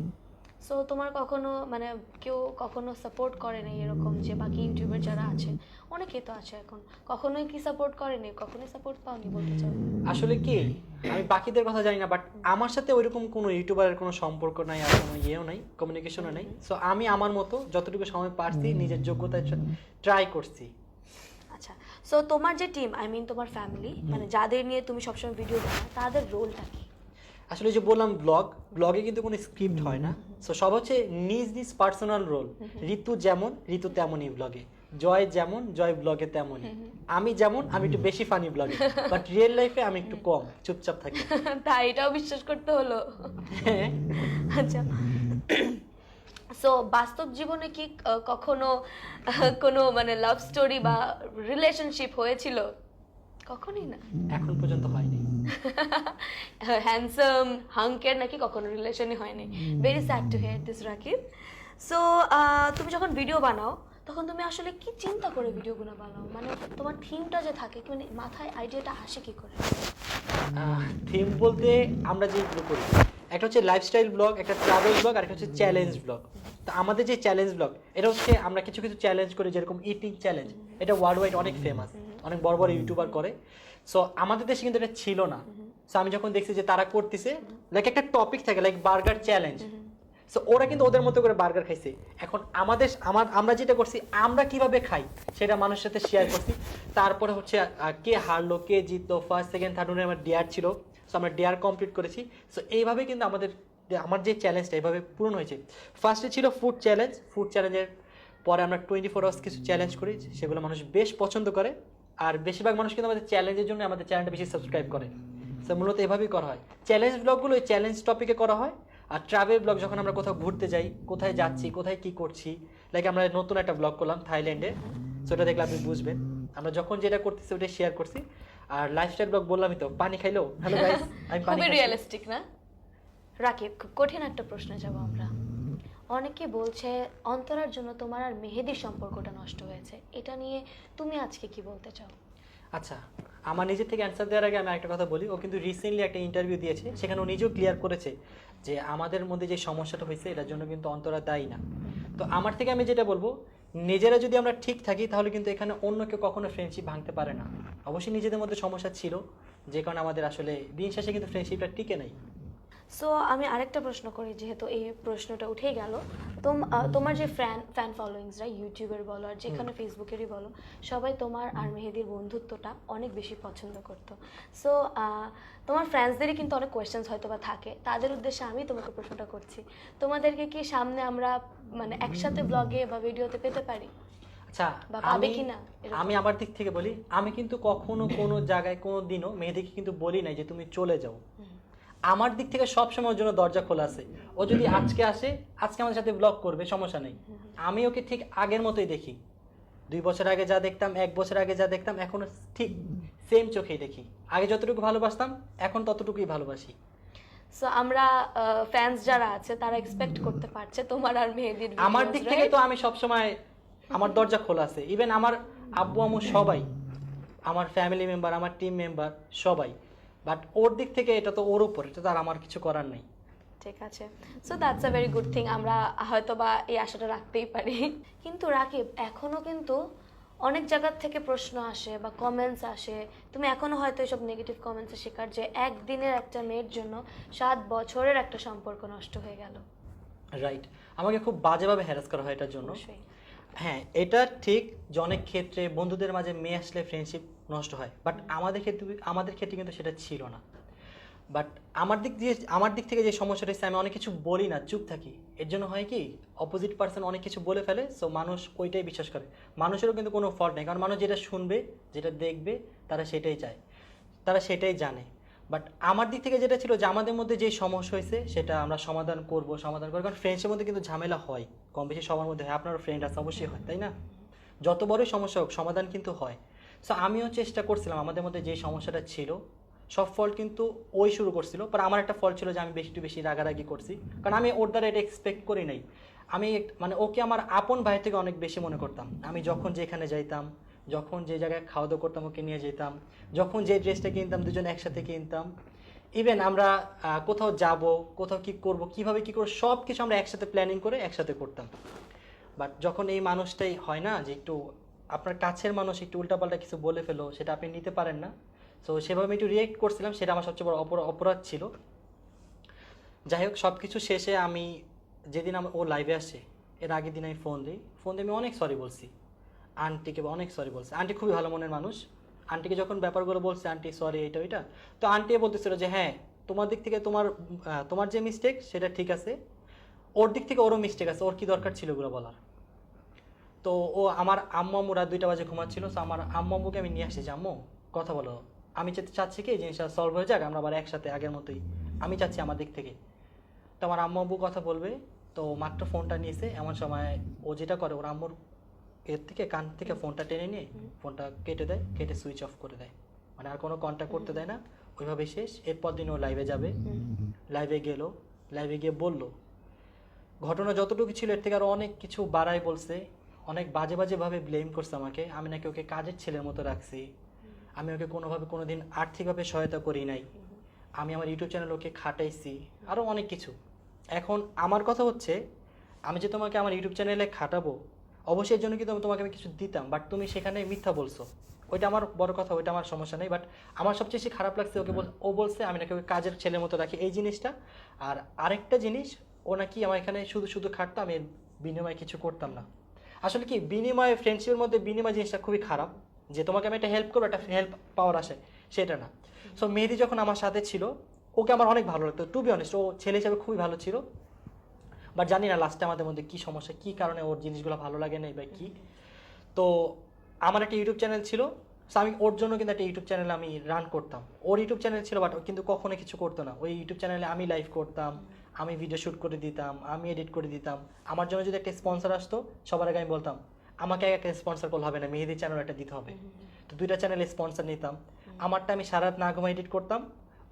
সো তোমার কখনো মানে কেউ কখনো সাপোর্ট করেনি এরকম যে বাকি ইউটিউবার যারা আছে? অনেকে তো আছে এখন। কখনোই কি সাপোর্ট করেনি কখনোই সাপোর্ট পাওনি বলতে চাও? আসলে কি? আমি বাকিদের কথা জানি না বাট আমার সাথে ওইরকম কোনো ইউটিউবারের কোনো সম্পর্ক নাই আর কোনো ইয়েও নাই কমিউনিকেশনও নাই। সো আমি আমার মতো যতটুকু সময় পারছি নিজের যোগ্যতায় ট্রাই করছি। আচ্ছা সো তোমার যে টিম আই মিন তোমার ফ্যামিলি মানে যাদের নিয়ে তুমি সবসময় ভিডিও বানাও তাদের রোলটা কি? আসলে যে বললাম ব্লগ ব্লগে কিন্তু কোনো স্ক্রিপ্ট হয় না। সো সব হচ্ছে নিজ নিজ পার্সোনাল রোল ঋতু যেমন ঋতু তেমনই ব্লগে জয় যেমন জয় ব্লগে তেমনই। আমি যেমন আমি একটু বেশি ফানি ব্লগে বাট রিয়েল লাইফে আমি একটু কম চুপচাপ থাকি। তাই এটাও বিশ্বাস করতে হলো। হ্যাঁ। আচ্ছা। সো বাস্তব জীবনে কি কখনো কোনো মানে লাভ স্টোরি বা রিলেশনশিপ হয়েছিল? কখনোই না। এখন পর্যন্ত হয়নি। হ্যান্ডসাম হাঙ্কের নাকি কখনো রিলেশনই হয়নি। Very sad to hear this Rakib so তুমি যখন ভিডিও বানাও তখন তুমি আসলে কি চিন্তা করে ভিডিওগুলো বানাও? মানে তোমার থিমটা যে থাকে মানে মাথায় আইডিয়াটা আসে কি করে? থিম বলতে আমরা যেগুলো করি একটা হচ্ছে লাইফস্টাইল ব্লগ একটা ট্রাভেল ব্লগ আর একটা হচ্ছে চ্যালেঞ্জ ব্লগ তো আমাদের যে চ্যালেঞ্জ ব্লগ এটা হচ্ছে আমরা কিছু কিছু চ্যালেঞ্জ করি যেরকম ইটিং চ্যালেঞ্জ এটা ওয়ার্ল্ড ওয়াইড অনেক ফেমাস অনেক বড় বড় ইউটিউবার করে। সো আমাদের দেশে কিন্তু এটা ছিল না। সো আমি যখন দেখছি যে তারা করতেছে লাইক একটা টপিক থাকে লাইক বার্গার চ্যালেঞ্জ সো ওরা কিন্তু ওদের মতো করে বার্গার খাইছে। এখন আমাদের আমার আমরা যেটা করছি আমরা কীভাবে খাই সেটা মানুষের সাথে শেয়ার করছি। তারপরে হচ্ছে কে হারলো কে জিতলো ফার্স্ট সেকেন্ড থার্ড আমার ডেয়ার ছিল। সো আমরা ডেয়ার কমপ্লিট করেছি। সো এইভাবে কিন্তু আমাদের আমার যে চ্যালেঞ্জটা এইভাবে পূরণ হয়েছে। ফার্স্টে ছিল ফুড চ্যালেঞ্জ ফুড চ্যালেঞ্জের পরে আমরা টোয়েন্টি ফোর আওয়ার্স কিছু চ্যালেঞ্জ করি সেগুলো মানুষ বেশ পছন্দ করে। আর বেশিরভাগ মানুষ কিন্তু আমাদের চ্যালেঞ্জের জন্য আমাদের চ্যানেলটা বেশি সাবস্ক্রাইব করে। সো মূলত এভাবেই করা হয়। চ্যালেঞ্জ ব্লগগুলো ওই চ্যালেঞ্জ টপিকে করা হয়। আর ট্রাভেল ব্লগ যখন আমরা কোথাও ঘুরতে যাই কোথায় যাচ্ছি কোথায় কি করছি লাইক আমরা নতুন একটা ব্লগ করলাম থাইল্যান্ডে সেটা দেখলে আপনি বুঝবেন। আমরা যখন যেটা করতেছি ওটা শেয়ার করছি। আর লাইফস্টাইল ব্লগ বললামই তো পানি খাইলো? হ্যালো গাইস আমি পানি রিয়েলিস্টিক না? রাকিব খুব কঠিন একটা প্রশ্নে যাব আমরা। অনেকে বলছে, অন্তরার জন্য তোমার আর মেহেদির সম্পর্কটা নষ্ট হয়েছে। এটা নিয়ে তুমি আজকে কি বলতে চাও? আচ্ছা আমার নিজের থেকে অ্যান্সার দেওয়ার আগে আমি একটা কথা বলি। ও কিন্তু রিসেন্টলি একটা ইন্টারভিউ দিয়েছে, সেখানে ও নিজেও ক্লিয়ার করেছে যে আমাদের মধ্যে যে সমস্যাটা হয়েছে, এটার জন্য কিন্তু অন্তরা দায়ী না। তো আমার থেকে আমি যেটা বলব, নিজেরা যদি আমরা ঠিক থাকি, তাহলে কিন্তু এখানে অন্য কেউ কখনো ফ্রেন্ডশিপ ভাঙতে পারে না। অবশ্যই নিজেদের মধ্যে সমস্যা ছিল, যে কারণে আমাদের আসলে দিন শেষে কিন্তু ফ্রেন্ডশিপটা টিকে নেই। সো আমি আরেকটা প্রশ্ন করি যেহেতু এই প্রশ্নটা উঠেই গেল। তোম তোমার যে ফ্যান ফ্যান ফলোয়িংসরা ইউটিউবের বলো আর যেখানে ফেসবুকেরই বলো সবাই তোমার আর মেহেদির বন্ধুত্বটা অনেক বেশি পছন্দ করতো। সো তোমার ফ্রেন্ডসদেরই কিন্তু অনেক কোয়েশ্চেন্স হয়তো বা থাকে। তাদের উদ্দেশ্যে আমি তোমাকে প্রশ্নটা করছি। তোমাদেরকে কি সামনে আমরা মানে একসাথে ব্লগে বা ভিডিওতে পেতে পারি? আচ্ছা আমি আমার দিক থেকে বলি আমি কিন্তু কখনো কোনো জায়গায় কোনো দিনও মেয়েদেরকে কিন্তু বলি নাই যে তুমি চলে যাও। আমার দিক থেকে সব সময় ওর জন্য দরজা খোলা আছে। ও যদি আজকে আসে আজকে আমাদের সাথে ব্লগ করবে সমস্যা নেই। আমি ওকে ঠিক আগের মতোই দেখি। দুই বছর আগে যা দেখতাম এক বছর আগে যা দেখতাম এখন ঠিক সেম চোখেই দেখি। আগে যতটুকু ভালোবাসতাম এখন ততটুকুই ভালোবাসি। সো আমরা ফ্যান্স যারা আছে তারা এক্সপেক্ট করতে পারছে তোমার আর মেহেদির আমার দিক থেকে তো আমি সব সময় আমার দরজা খোলা আছে। ইভেন আমার আব্বু আম্মু সবাই আমার ফ্যামিলি মেম্বার আমার টিম মেম্বার সবাই বাট ওর দিক থেকে এটা তো ওর উপর এটা তো আর আমার কিছু করার নেই। ঠিক আছে। So that's a very good thing আমরা হয়তো বা এই আশাটা রাখতেই পারি। কিন্তু রাকিব এখনও কিন্তু অনেক জায়গার থেকে প্রশ্ন আসে বা কমেন্টস আসে। তুমি এখনও হয়তো এইসব নেগেটিভ কমেন্টসের শিকার যে একদিনের একটা মেয়ের জন্য সাত বছরের একটা সম্পর্ক নষ্ট হয়ে গেল। রাইট আমাকে খুব বাজেভাবে হ্যারাস করা হয় এটার জন্য। হ্যাঁ এটা ঠিক যে অনেক ক্ষেত্রে বন্ধুদের মাঝে মেয়ে আসলে ফ্রেন্ডশিপ নষ্ট হয় বাট আমাদের ক্ষেত্রে আমাদের ক্ষেত্রে কিন্তু সেটা ছিল না। বাট আমার দিক দিয়ে, আমার দিক থেকে যে সমস্যাটা হচ্ছে আমি অনেক কিছু বলি না, চুপ থাকি। এর জন্য হয় কি অপোজিট পার্সন অনেক কিছু বলে ফেলে সো মানুষ ওইটাই বিশ্বাস করে। মানুষেরও কিন্তু কোনো ফল্ট নেই, কারণ মানুষ যেটা শুনবে, যেটা দেখবে, তারা সেটাই চায়, তারা সেটাই জানে। বাট আমার দিক থেকে যেটা ছিল যে আমাদের মধ্যে যে সমস্যা হয়েছে, সেটা আমরা সমাধান করব, সমাধান করব, কারণ ফ্রেন্ডসের মধ্যে কিন্তু ঝামেলা হয়। কম বেশি সবার মধ্যে হয়, আপনারও ফ্রেন্ড আছে, অবশ্যই হয়, তাই না? যত বড়ই সমস্যা হোক, সমাধান কিন্তু হয়। সো আমিও চেষ্টা করছিলাম, আমাদের মধ্যে যে সমস্যাটা ছিল, সব ফল্ট কিন্তু ওই শুরু করছিল পর আমার একটা ফল ছিল যে আমি বেশি একটু বেশি রাগারাগি করছি। কারণ আমি ওর দ্বারা এটা এক্সপেক্ট করি নাই। আমি মানে ওকে আমার আপন ভাই থেকে অনেক বেশি মনে করতাম। আমি যখন যেখানে যাইতাম, যখন যে জায়গায় খাওয়া দাওয়া করতাম, ওকে নিয়ে যেতাম, যখন যে ড্রেসটা কিনতাম, দুজন একসাথে কিনতাম ইভেন আমরা কোথাও যাব, কোথাও কি করব, কীভাবে কি করব সব কিছু আমরা একসাথে প্ল্যানিং করে একসাথে করতাম। বাট যখন এই মানুষটাই হয় না যে একটু আপনার কাছের মানুষ একটু উল্টাপাল্টা কিছু বলে ফেলো, সেটা আপনি নিতে পারেন না। তো সেভাবে একটু রিয়েক্ট করছিলাম, সেটা আমার সবচেয়ে বড় অপরা- অপরাধ ছিল। যাই হোক সব কিছু শেষে আমি যেদিন আমার ও লাইভে আসে, এর আগের দিন আমি ফোন দিই। ফোন দিয়ে আমি অনেক সরি বলছি। আন্টিকে অনেক সরি বলছি। আন্টি খুবই ভালো মনের মানুষ। আন্টিকে যখন ব্যাপারগুলো বলছে আন্টি সরি এটা ওইটা। তো আন্টি বলতেছিল যে হ্যাঁ তোমার দিক থেকে তোমার তোমার যে মিস্টেক সেটা ঠিক আছে। ওর দিক থেকে ওরও মিস্টেক আছে, ওর কি দরকার ছিল ওগুলো বলার? তো ও, আমার আম্মু রাত দুইটা বাজে ঘুমাচ্ছিল তো আমার আম্মু আম্মুকে আমি নিয়ে আসছি, যে, আম্মু, কথা বলো। আমি চাচ্ছি কি এই জিনিসটা সলভ হয়ে যাক, আমরা আবার একসাথে আগের মতোই। আমি চাচ্ছি আমার দিক থেকে। তো আমার আম্মু কথা বলবে, তো মাত্র ফোনটা নিয়েছে। এমন সময় ও যেটা করে, ওর আম্মুর এর থেকে কান থেকে ফোনটা টেনে নিয়ে ফোনটা কেটে দেয় কেটে সুইচ অফ করে দেয়। মানে আর কোনো কন্ট্যাক্ট করতে দেয় না। ওইভাবে শেষ। এরপর দিন ও লাইভে যাবে। লাইভে গেল। লাইভে গিয়ে বলল ঘটনা যতটুকু ছিল এর থেকে আরও অনেক কিছু বাড়াই বলছে। অনেক বাজে বাজেভাবে ব্লেম করছে আমাকে। আমি নাকি ওকে কাজের ছেলের মতো রাখছি। আমি ওকে কোনোভাবে কোনো দিন আর্থিকভাবে সহায়তা করি নাই। আমি আমার ইউটিউব চ্যানেল ওকে খাটাইছি। আরও অনেক কিছু। এখন আমার কথা হচ্ছে আমি যে তোমাকে আমার ইউটিউব চ্যানেলে খাটাবো অবশ্যই এর জন্য কিন্তু তোমাকে আমি কিছু দিতাম বাট তুমি সেখানে মিথ্যা বলছো। ওইটা আমার বড় কথা, ওইটা আমার সমস্যা নেই বাট আমার সবচেয়ে বেশি খারাপ লাগছে ওকে বল ও বলছে, আমি নাকি ওকে কাজের ছেলের মতো রাখি। এই জিনিসটা, আর আরেকটা জিনিস, ও নাকি আমার এখানে শুধু শুধু খাটতো, আমি বিনিময়ে কিছু করতাম না। আসলে কি, বিনিময়ে ফ্রেন্ডশিপের মধ্যে বিনিময় জিনিসটা খুবই খারাপ, যে তোমাকে আমি একটা হেল্প করব, একটা হেল্প পাওয়ার আসে, সেটা না। সো মেহেদি যখন আমার সাথে ছিল, ওকে আমার অনেক ভালো লাগতো টু বি অনেস্ট ও ছেলে হিসাবে খুবই ভালো ছিল বাট জানি না লাস্টে আমাদের মধ্যে কী সমস্যা কী কারণে ওর জিনিসগুলো ভালো লাগে নাই বা কী। তো আমার একটা ইউটিউব চ্যানেল ছিল সো আমি ওর জন্য কিন্তু একটা ইউটিউব চ্যানেল আমি রান করতাম। ওর ইউটিউব চ্যানেল ছিল বাট ও কিন্তু কখনো কিছু করতো না। ওই ইউটিউব চ্যানেলে আমি লাইভ করতাম আমি ভিডিও শ্যুট করে দিতাম আমি এডিট করে দিতাম। আমার জন্য যদি একটা স্পন্সর আসতো সবার আগে আমি বলতাম আমাকে একটা স্পন্সর করলে হবে না মেহেদি চ্যানেল একটা দিতে হবে। তো দুইটা চ্যানেলে স্পন্সর নিতাম। আমারটা আমি সারা রাত না ঘুমা এডিট করতাম।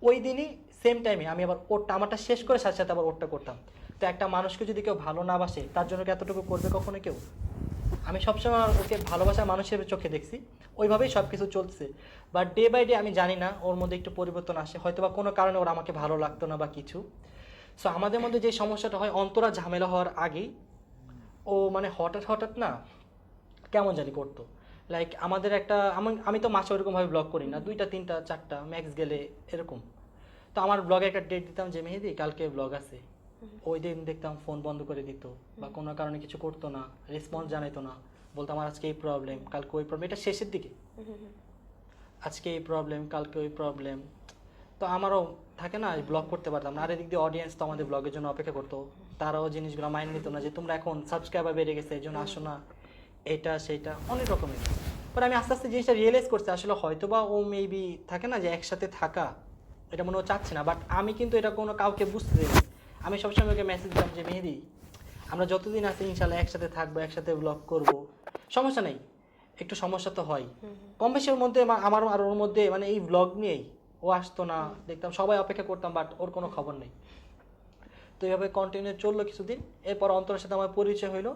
ওই দিনই সেম টাইমে আমি আবার ওরটা আমারটা শেষ করে সাথে সাথে আবার ওরটা করতাম। তো একটা মানুষকে যদি কেউ ভালো না বাসে, তার জন্য এতটুকু করবে কখনো কেউ? আমি সবসময় ওকে ভালোবাসার মানুষের চোখে দেখছি। ওইভাবেই সব কিছু চলছে। বাট ডে বাই ডে আমি জানি না, ওর মধ্যে একটু পরিবর্তন আসে। হয়তো বা কোনো কারণে ওর আমাকে ভালো লাগতো না বা কিছু। সো আমাদের মধ্যে যে সমস্যাটা হয়, অন্তরা ঝামেলা হওয়ার আগেই, ও মানে হঠাৎ হঠাৎ না কেমন জানি করতো। লাইক আমাদের একটা, আমি তো মাসে ওরকমভাবে ব্লগ করি না। দুইটা, তিনটা, চারটা ম্যাক্স গেলে এরকম। তো আমার ব্লগে একটা ডেট দিতাম যে, মেহেদি, কালকে ব্লগ আছে। ওই দিন দেখতাম ফোন বন্ধ করে দিত বা কোনো কারণে কিছু করতো না রেসপন্স জানাইতো না। বলতো আমার আজকে এই প্রবলেম কালকে ওই প্রবলেম এটা শেষের দিকে। আজকে এই প্রবলেম কালকে ওই প্রবলেম তো আমারও থাকে না ব্লগ করতে পারতাম না। আর এদিক দিয়ে অডিয়েন্স তো আমাদের ব্লগের জন্য অপেক্ষা করতো। তারাও জিনিসগুলো মাইনে নিত না যে তোমরা এখন সাবস্ক্রাইবার বেড়ে গেছে এই জন্য আসো না। এটা সেটা। অনেক রকমের। পরে আমি আস্তে আস্তে জিনিসটা রিয়েলাইজ করছি আসলে হয়তো বা ও মেবি থাকে না যে একসাথে থাকা এটা মনে ও চাচ্ছে না। বাট আমি কিন্তু এটা কোনো কাউকে বুঝতে দিই আমি সবসময় ওকে মেসেজ দিলাম যে মেহেদি আমরা যতদিন আছি ইনশাল্লাহ একসাথে থাকব একসাথে ব্লগ করব। সমস্যা নেই একটু সমস্যা তো হয়। কম বেশি ওর মধ্যে আমার আর ওর মধ্যে মানে এই ব্লগ নিয়েই ও আসতো না দেখতাম সবাই অপেক্ষা করতাম বাট ওর কোনো খবর নেই। তো এইভাবে কন্টিনিউ চলল কিছুদিন এরপর অন্তরের সাথে আমার পরিচয় হইল।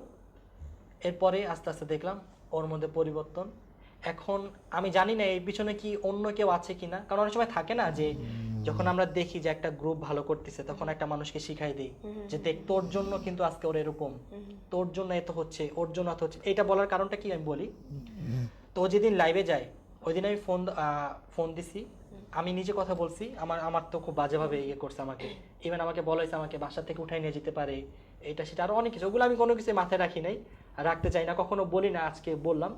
এরপরে আস্তে আস্তে দেখলাম ওর মধ্যে পরিবর্তন। এখন আমি জানি না এর পিছনে কি অন্য কেউ আছে কিনা কারণ অনেক সময় থাকে না যে যখন আমরা দেখি যে একটা গ্রুপ ভালো করতেছে তখন একটা মানুষকে শিখাই দিই যে দেখ তোর জন্য কিন্তু আজকে ওর এরকম তোর জন্য এত হচ্ছে ওর জন্য এত হচ্ছে। এটা বলার কারণটা কি আমি বলি? তো যেদিন লাইভে যায় ওই দিন আমি ফোন ফোন দিছি আমি নিজে কথা বলছি আমার আমার তো খুব বাজেভাবে ইয়ে করছে আমাকে। ইভেন আমাকে বলা হয়েছে আমাকে বাসা থেকে উঠাই নিয়ে যেতে পারে এটা সেটা আরও অনেক কিছু। ওগুলো আমি কোনো কিছু মাথায় রাখি নাই রাখতে চাই না কখনো বলি না আজকে বললাম।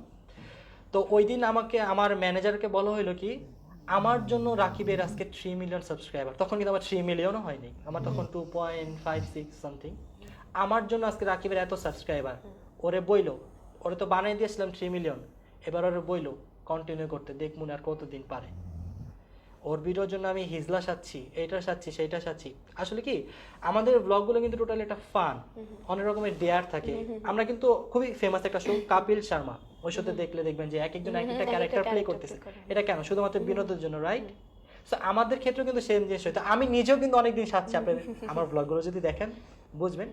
তো ওই দিন আমাকে আমার ম্যানেজারকে বলা হলো কি আমার জন্য রাকিবের আজকে থ্রি মিলিয়ন সাবস্ক্রাইবার তখন কিন্তু আমার থ্রি মিলিয়নও হয়নি। আমার তখন two point five six something আমার জন্য আজকে রাকিবের এত সাবস্ক্রাইবার ওরে বইলো। ওরে তো বানিয়ে দিয়েছিলাম থ্রি মিলিয়ন এবার ওরে বইলো কন্টিনিউ করতে। দেখ মনে আর কতদিন পারে। ওর ভিডিওর জন্য আমি হিজলা সাচ্ছি এটা সাচ্ছি সেইটা সাচ্ছি আসলে কি আমাদের ব্লগগুলো কিন্তু টোটালি একটা ফান অনেক রকমের ডেয়ার থাকে। আমরা কিন্তু খুবই ফেমাস একটা শো কাপিল শর্মা। ওই শোতে দেখলে দেখবেন যে এক একজন এক একটা ক্যারেক্টার প্লে করতেছে। এটা কেন? শুধুমাত্র বিনোদের জন্য রাইট সো আমাদের ক্ষেত্রেও কিন্তু সেম জিনিস হয়তো আমি নিজেও কিন্তু অনেকদিন সাচ্ছি আপনার আমার ব্লগগুলো যদি দেখেন বুঝবেন?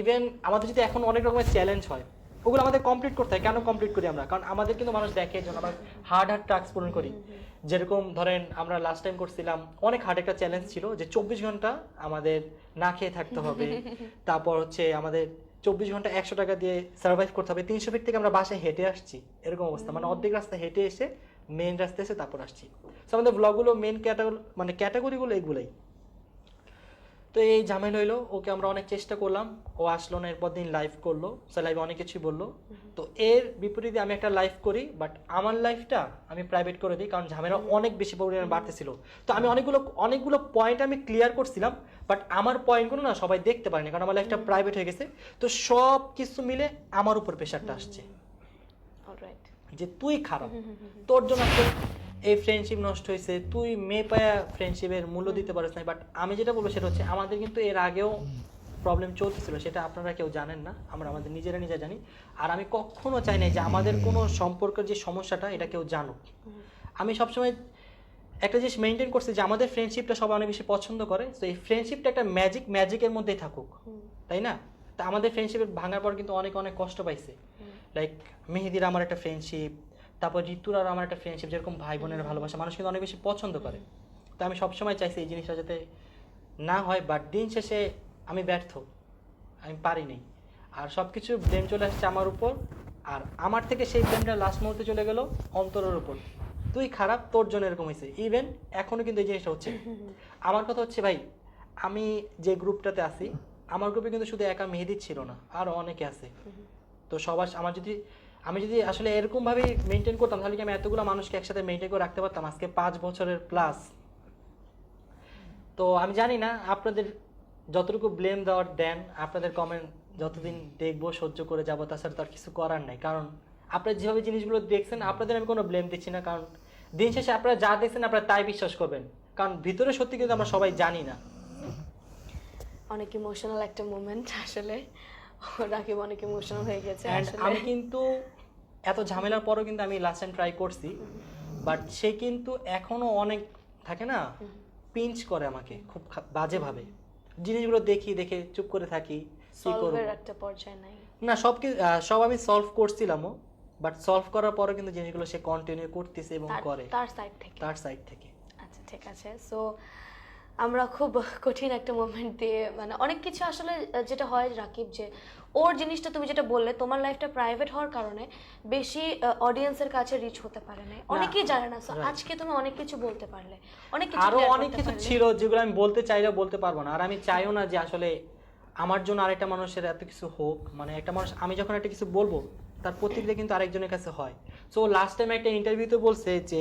ইভেন আমাদের যদি এখন অনেক রকমের চ্যালেঞ্জ হয় ওগুলো আমাদের কমপ্লিট করতে হয়। কেন কমপ্লিট করি আমরা? কারণ আমাদের কিন্তু মানুষ দেখে যখন আমরা হার্ড হার্ড টাস্ক পূরণ করি। যেরকম ধরেন আমরা লাস্ট টাইম করছিলাম অনেক হার্ড একটা চ্যালেঞ্জ ছিল যে চব্বিশ ঘণ্টা আমাদের না খেয়ে থাকতে হবে। তারপর হচ্ছে আমাদের চব্বিশ ঘণ্টা একশো টাকা দিয়ে সার্ভাইভ করতে হবে। তিনশো ফিট থেকে আমরা বাসায় হেঁটে আসছি এরকম অবস্থা। মানে অর্ধেক রাস্তা হেঁটে এসে মেন রাস্তা এসে তারপর আসছি। তো আমাদের ব্লগগুলো মেন ক্যাটাগরি মানে ক্যাটাগরিগুলো এগুলোই। তো এই ঝামেলা হইল ওকে আমরা অনেক চেষ্টা করলাম ও আসলো না এরপর দিন লাইভ করল সে লাইভে অনেক কিছুই বলল। তো এর বিপরীতে আমি একটা লাইভ করি বাট আমার লাইফটা আমি প্রাইভেট করে দিই কারণ ঝামেলা অনেক বেশি পরিমাণে বাড়তেছিল। তো আমি অনেকগুলো অনেকগুলো পয়েন্ট আমি ক্লিয়ার করছিলাম বাট আমার পয়েন্টগুলো না সবাই দেখতে পারেনি কারণ আমার লাইফটা প্রাইভেট হয়ে গেছে। তো সব কিছু মিলে আমার উপর প্রেশারটা আসছে। অলরাইট যে তুই খারাপ তোর জন্য এই ফ্রেন্ডশিপ নষ্ট হয়েছে তুই মেয়ে পায়া ফ্রেন্ডশিপের মূল্য দিতে পারিস না বাট আমি যেটা বলব সেটা হচ্ছে আমাদের কিন্তু এর আগেও প্রবলেম চলতেছিল সেটা আপনারা কেউ জানেন না আমরা আমাদের নিজেরা নিজে জানি। আর আমি কখনো চাই না যে আমাদের কোনো সম্পর্কের যে সমস্যাটা এটা কেউ জানুক। আমি সবসময় একটা জিনিস মেনটেন করছি যে আমাদের ফ্রেন্ডশিপটা সবাই অনেক বেশি পছন্দ করে তো এই ফ্রেন্ডশিপটা একটা ম্যাজিক ম্যাজিকের মধ্যেই থাকুক তাই না? তা আমাদের ফ্রেন্ডশিপের ভাঙার পর কিন্তু অনেক অনেক কষ্ট পাইছে। লাইক মেহেদির আমার একটা ফ্রেন্ডশিপ তারপর ঋতুর আর আমার একটা ফ্রেন্ডশিপ যেরকম ভাই বোনের ভালোবাসা মানুষ কিন্তু অনেক বেশি পছন্দ করে। তো আমি সবসময় চাইছি এই জিনিসটা যাতে না হয় বাট দিন শেষে আমি ব্যর্থ। আমি পারিনি আর সব কিছু ব্লেম চলে আসছে আমার উপর আর আমার থেকে সেই ব্লেমটা লাস্ট মুহূর্তে চলে গেল অন্তরের উপর। তুই খারাপ তোর জন্য এরকম হয়েছে। ইভেন এখনও কিন্তু এই জিনিসটা হচ্ছে। আমার কথা হচ্ছে ভাই আমি যে গ্রুপটাতে আছি আমার গ্রুপে কিন্তু শুধু একা মেহেদি ছিল না আরও অনেকে আছে। তো সবার আমার যদি আমি যদি আসলে এরকম এরকমভাবে মেনটেন করতাম, তাহলে কি আমি এতগুলো মানুষকে একসাথে মেনটেন করে রাখতে পারতাম? আজকে পাঁচ বছরের প্লাস তো আমি জানি না, আপনাদের যতটুকু ব্লেম দেওয়ার দেন, আপনাদের কমেন্ট যতদিন দেখব, সহ্য করে যাব, তাছাড়া তার কিছু করার নাই। কারণ আপনারা যেভাবে জিনিসগুলো দেখছেন, আপনাদের আমি কোনো ব্লেম দিচ্ছি না। কারণ দিন শেষে আপনারা যা দেখছেন, আপনারা তাই বিশ্বাস করবেন। কারণ ভিতরে সত্যি কিন্তু আমরা সবাই জানি না। অনেক ইমোশনাল একটা মোমেন্ট আসলে। রাকিব অনেক ইমোশনাল হয়ে গেছে আমি কিন্তু এত ঝামেলার পরও কিন্তু আমি লাস্ট টাইম ট্রাই করছি বাট সে কিন্তু এখনও অনেক থাকে না পিঞ্চ করে আমাকে খুব বাজেভাবে। জিনিসগুলো দেখি দেখে চুপ করে থাকি একটা পর্যায়ে নাই। না সব সব আমি সলভ করছিলামও বাট সলভ করার পরও কিন্তু জিনিসগুলো সে কন্টিনিউ করতেছে এবং করে। তার সাইড থেকে। তার সাইড থেকে। আচ্ছা ঠিক আছে। সো আমরা খুব কঠিন একটা মোমেন্ট দিয়ে মানে অনেক কিছু আসলে যেটা হয় রাকিব যে ওর জিনিসটা তুমি যেটা বললে তোমার লাইফটা প্রাইভেট হওয়ার কারণে বেশি অডিয়েন্সের কাছে রিচ হতে পারে না অনেকেই জানে না আজকে তুমি অনেক কিছু বলতে পারলে। অনেক কিছু আরও অনেক কিছু ছিল যেগুলো আমি বলতে চাইলেও বলতে পারব না। আর আমি চাইও না যে আসলে আমার জন্য আরেকটা মানুষের এত কিছু হোক মানে একটা মানুষ আমি যখন একটা কিছু বলব তার প্রতিক্রিয়া কিন্তু আরেকজনের কাছে হয়। সো লাস্ট টাইম একটা ইন্টারভিউতে বলছে যে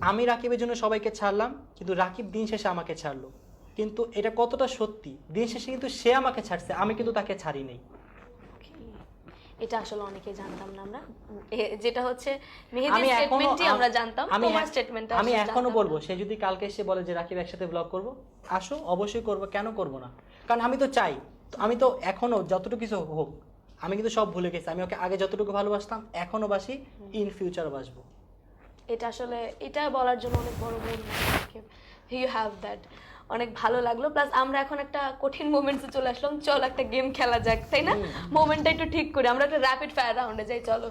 আমি রাকিবের জন্য সবাইকে ছাড়লাম কিন্তু রাকিব দিন শেষে আমাকে ছাড়লো। কিন্তু এটা কতটা সত্যি? দিন শেষে কিন্তু সে আমাকে ছাড়ছে আমি কিন্তু তাকে ছাড়ি নাই এটা আসলে অনেকেই জানতাম না আমরা। যেটা হচ্ছে মেহেদির স্টেটমেন্টই আমরা জানতাম আমি তোমার স্টেটমেন্টটা আমি এখনও বলব সে যদি কালকে এসে বলে যে রাকিব একসাথে ব্লগ করব আসো অবশ্যই করব কেন করব না? কারণ আমি তো চাই আমি তো এখনও যতটুকু কিছু হোক আমি কিন্তু সব ভুলে গেছি আমি ওকে আগে যতটুকু ভালোবাসতাম এখনও বাসি ইন ফিউচার বাসবো। এটা আসলে এটা বলার জন্য অনেক বড় গুণ ইউ হ্যাভ দ্যাট অনেক ভালো লাগল। প্লাস আমরা এখন একটা কঠিন মোমেন্টসে চলে আসলাম। চল একটা গেম খেলা যাক তাই না? মোমেন্টটা একটু ঠিক করি। আমরা একটা র্যাপিড ফায়ার রাউন্ডে যাই চলো।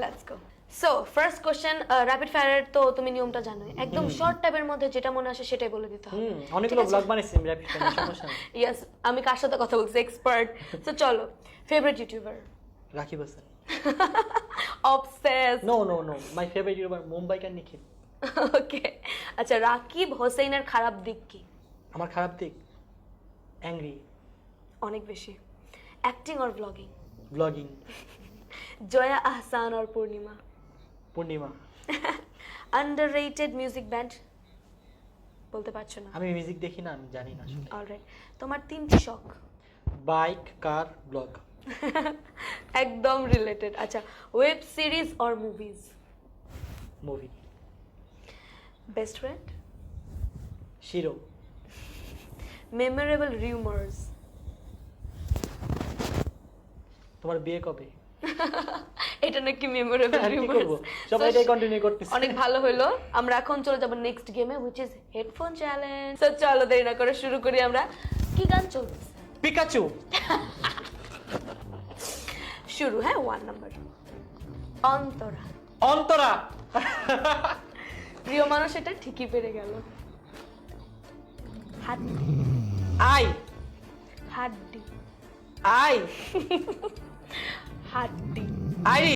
Let's go so first question rapid ফায়ারের তো তুমি নিয়মটা জানোই। একদম শর্ট টাইমের মধ্যে যেটা মনে আসে সেটাই বলে দিতে হবে। হুম অনেকগুলো ব্লগ বানিয়েছি আমি র্যাপিড ফায়ার সমস্যা ইয়েস আমি কার সাথে কথা বলছি? এক্সপার্ট তো চলো। Favourite YouTuber Rakib Hasan. Obsess no no no my favourite YouTuber Mumbai car Nikhil okay আচ্ছা রাকিব হোসেনের খারাপ দিক কি? আমার খারাপ দিক? অ্যাংরি অনেক বেশি। Acting or blogging blogging Jaya Ahsan और Purnima Purnima underrated music band বলতে পারছ না? আমি মিউজিক দেখি না আমি জানি না। অলরাইট তোমার তিনটি শখ? বাইক কার ব্লগ একদম রিলেটেড আচ্ছা web series or movies movie best friend Shiro memorable rumours তোমার বিয়ে কবে? এটা নাকি মেমোরেবল করব? সবাই এটাই কন্টিনিউ করতেছে। অনেক ভালো হলো। আমরা এখন চলে যাব নেক্সট গেমে হুইচ ইজ হেডফোন চ্যালেঞ্জ তো চলো দেরি না করে শুরু করি আমরা। কি গান চলতেছে পিকাচু শুরু হ্যাঁ? One number Antara. অন্তরা। প্রিয় মানুষ এটা ঠিকই পেরে গেল। হাড্ডি। আই। হাড্ডি। আই। হাড্ডি। আইরি